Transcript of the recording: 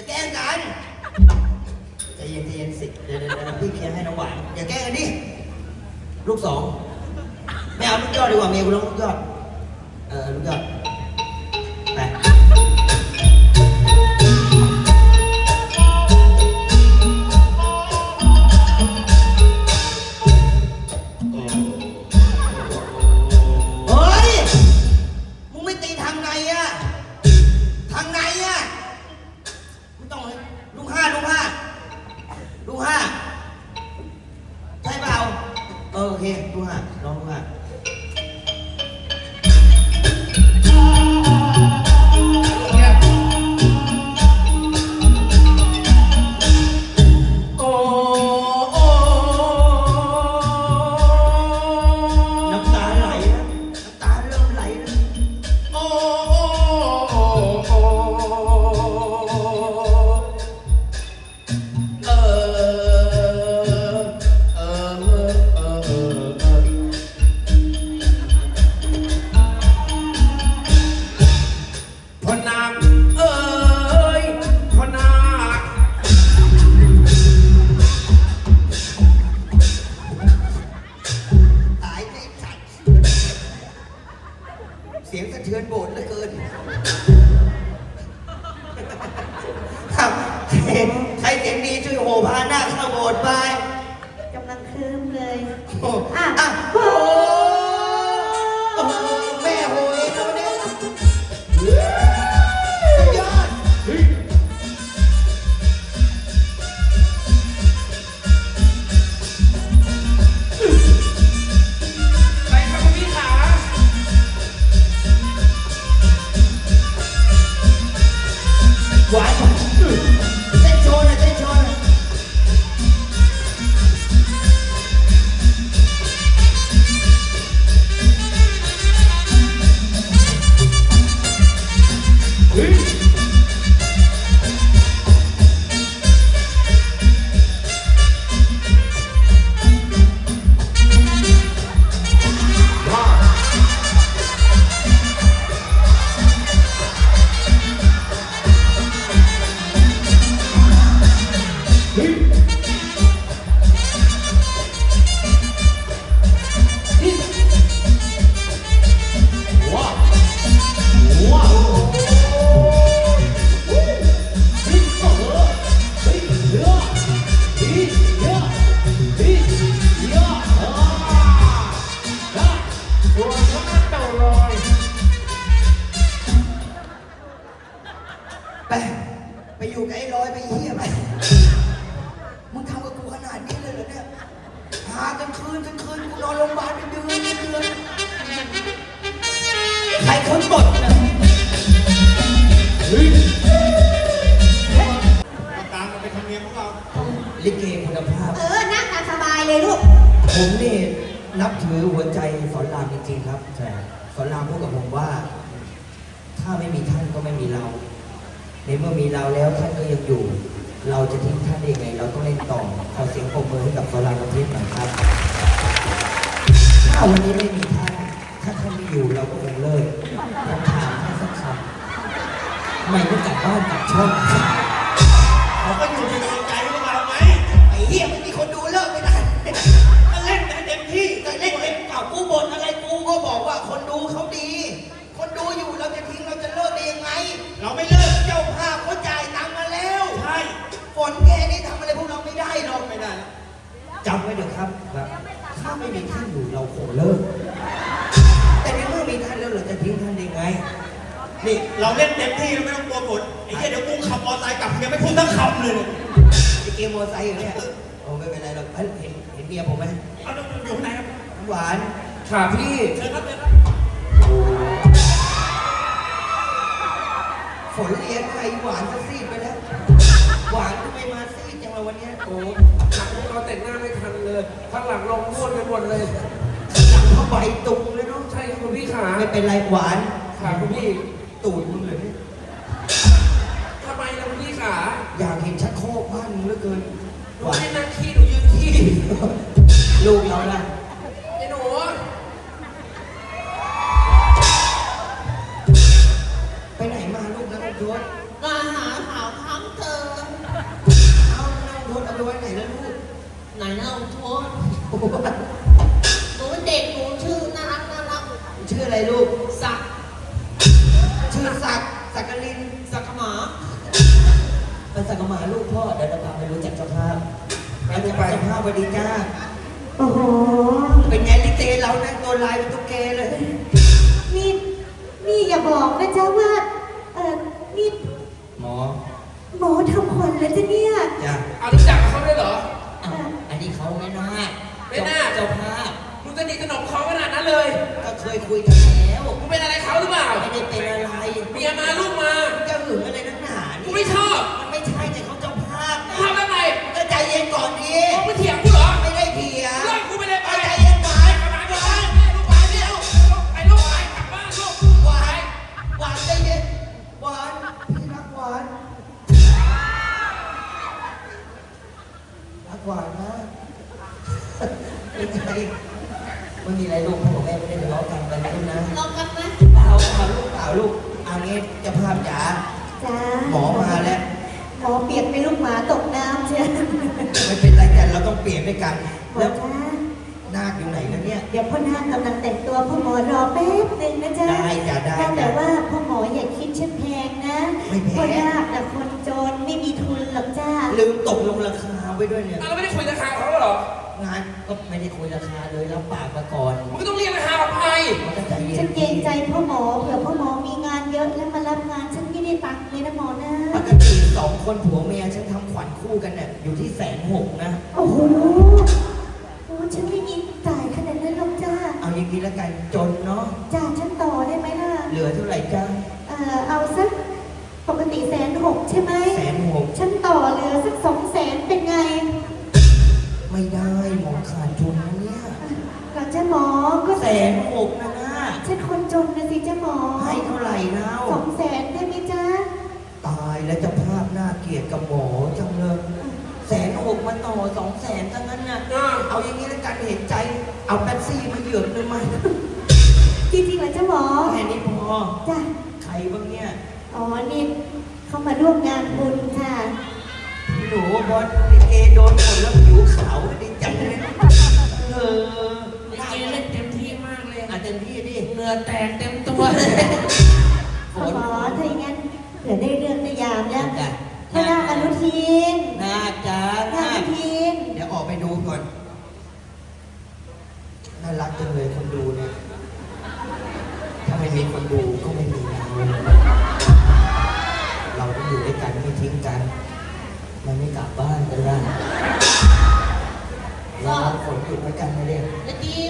อย่าแกล้งกันใจเย็นใจเย็นสิเดี๋ยวพี่เคลียร์ให้น้องหวานอย่าแกล้งกันดิลูกสองแม่เอาลูกยอดดีกว่าเมียกูแล้วลูกยอดเออลูกยอด เคลูกห้าลองลูก ใครคนบดนะเฮ้ยตามมันเป็นธรรมเนียมของเรา ลิเกคุณภาพ เออ นั่งตามสบายเลยลูก ผมนี่นับถือหัวใจสอนรามจริงๆครับ สอนรามพูดกับผมว่า ถ้าไม่มีท่านก็ไม่มีเรา ในเมื่อมีเราแล้วท่านก็ยังอยู่ เราจะทิ้งท่านได้ยังไง เราต้องเล่นต่อ ขอเสียงปรบมือให้กับสอนรามประเทศหน่อยครับ ถ้าวันนี้ไม่มีท่าน ถ้าท่านไม่อยู่เราก็คงเลิกผมถามท่านสักคำ ไม่รู้จักบ้านกลับช่องเขาก็อยู่เป็นกำลังใจให้พวกเราไหมไอ้เหี้ยไม่มีคนดูเลิกไม่ได้ก็เล่นให้เต็มที่แต่เล่นเองเก่ากูบ่นอะไรกูก็บอกว่าคนดูเขาดี คนดูอยู่เราจะทิ้งเราจะเลิกได้ยังไง เราไม่เลิกเจ้าภาพเขาจ่ายตังค์มาแล้วใช่ฝนแค่นี้ทำอะไรพวกเราไม่ได้หรอกไม่ได้จำไว้เถอะครับแบบถ้าไม่มีท่านอยู่เราคงเลิก นี่เราเล่นเต็มที่เราไม่ต้องกลัวฝนไอ้เหี้ยเดี๋ยวกูขับมอเตอร์ไซค์กลับยังไม่พูดทั้งคำเลยเนี่ยไอ้เกมมอเตอร์ไซค์อยู่เนี่ยโอ้ไม่เป็นไรหรอกเอ้ยเห็นเห็นเมียผมไหมเอาอยู่ข้างในครับน้ำหวานค่ะพี่เชิญครับเชิญครับฝนเลี้ยงใครหวานก็ซีดไปแล้ว หวานทำไมมาซีดจังเลยวันเนี้ยโอ้หนักพวกเราแต่งหน้าไม่ทันเลย ข้างหลังลงม้วนไปหมดเลย หลังเข้าใบตุงเลยเนาะใช่ครับคุณพี่ขาไม่เป็นไรหวานขาคุณพี่ ตูดมึงเลยเนี่ยทำไมล่ะคุณพี่ขาอยากเห็นชักโครกบ้านมึงเหลือเกินหนูหวานไม่นั่งขี้หนูยืนขี้ลูกเราล่ะไอ้หนูไปไหนมาลูกนะลูกโทษมาหาสาวทั้งเธอ เอาลูกโทษเอาไปไว้ไหนแล้วลูกไหนเล่าโทษ อเดี๋ยวเราพาไปรู้จักเจ้าภาพไปเจ้าภาพสวัสดีจ้า โอ้โห เป็นไงลิเกเรานั่งตัวลายเป็นตุ๊กแกเลย นี่ นี่อย่าบอกนะจ๊ะว่า เออนี่หมอหมอทำขวัญแล้วจ้ะเนี่ยจ้าเอารู้จักกับเขาด้วยเหรออ้าวอันนี้เขาไม่น่าไม่น่าเจ้าภาพมึงสนิทสนมเขาขนาดนั้นเลย ก็เคยคุยกัน เป็นไงไม่มีอะไรลูกพ่อกับแม่ไม่ได้ทะเลาะกันอะไรลูกนะลองกันไหมเปล่าเปล่าลูกเปล่าลูกเอางี้เจะภาพจ๋าจ้าหมอมาแล้ว หมอเปียกเป็นลูกหมาตกน้ำเชียวไม่เป็นไรกันเราต้องเปลี่ยนด้วยกัน หมอแล้วจ้านาคอยู่ไหนแล้วเนี่ย เดี๋ยวพ่อนาคกำลังแต่งตัวพ่อหมอรอแป๊บหนึ่งนะจ๊ะได้จ้ะได้จ้ะแต่ว่าพ่อหมออย่าคิดฉันแพงนะไม่แพง พ่อนาคแต่คนจนไม่มีทุนหรอกจ้าลืมตกลงราคาไว้ด้วยเนี่ย เราไม่ได้คุยราคาเขาหรอ งานก็ไม่ได้คุยราคาเลยรับปากมาก่อนมึงก็ต้องเรียกราคากับใครมันก็ใจเย็นฉันเกรงใจพ่อหมอเผื่อพ่อหมอมีงานเยอะแล้วมารับงานฉันไม่ได้ตังค์เลยนะหมอนะ ปกติสองคนผัวเมียฉันทำขวัญคู่กันเนี่ยอยู่ที่แสนหกนะ โอ้โหโอ้ฉันไม่มีจ่ายขนาดนั้นหรอกจ้าเอาอย่างนี้แล้วกันจนเนาะจ่ายฉันต่อได้ไหมล่ะ เหลือเท่าไหร่จ้าเออเอาสักปกติแสนหกใช่ไหม แสนหกฉันต่อเหลือสักสองแสน ขาดทุนนะเนี่ยหลังจ้าหมอก็แสนหกนะนะฉันคนจนนะสิจ้าหมอให้เท่าไหร่แล้วสองแสนได้ไหมจ๊ะ ตายแล้วเจะภาพหน้าเกลียดกับหมอจังเลยแสนหกมาต่อสองแสนทั้งนั้นน่ะอ่าเอาอย่างนี้แล้วกันเห็นใจ เอาแป๊บซี่มาเหยือกหนึงมาจริงๆเหรอจ้าหมอแค่นี้พอจ้ะใครบ้างเนี่ยอ๋อนี่เขามาร่วมงานบุญค่ะหนูบอลลิเกโดนหมดแล้วผิวขาวดีจังเลยเออลิเกเล่นเต็มที่มากเลยอะเต็มที่ดิเหงื่อแตกเต็มตัวเลยฝพ่อนหมอถ้าอย่างนั้นเผื่อได้เรื่องได้ยามแล้วจ้ะพระนาคอนุทินนาคจ้านานาคอคนุทิน เดี๋ยวออกไปดูก่อน น่ารักจังเลยคนดูเนี่ย ถ้าไม่มีคนดูก็ไม่มีเราเราต้องอยู่ด้วยกันไม่ทิ้งกัน มันไม่กลับบ้านกันล่ะเรา ฝนหยุดประกันเด็กแล้วทีมคือทีมใช่ไหมเดี๋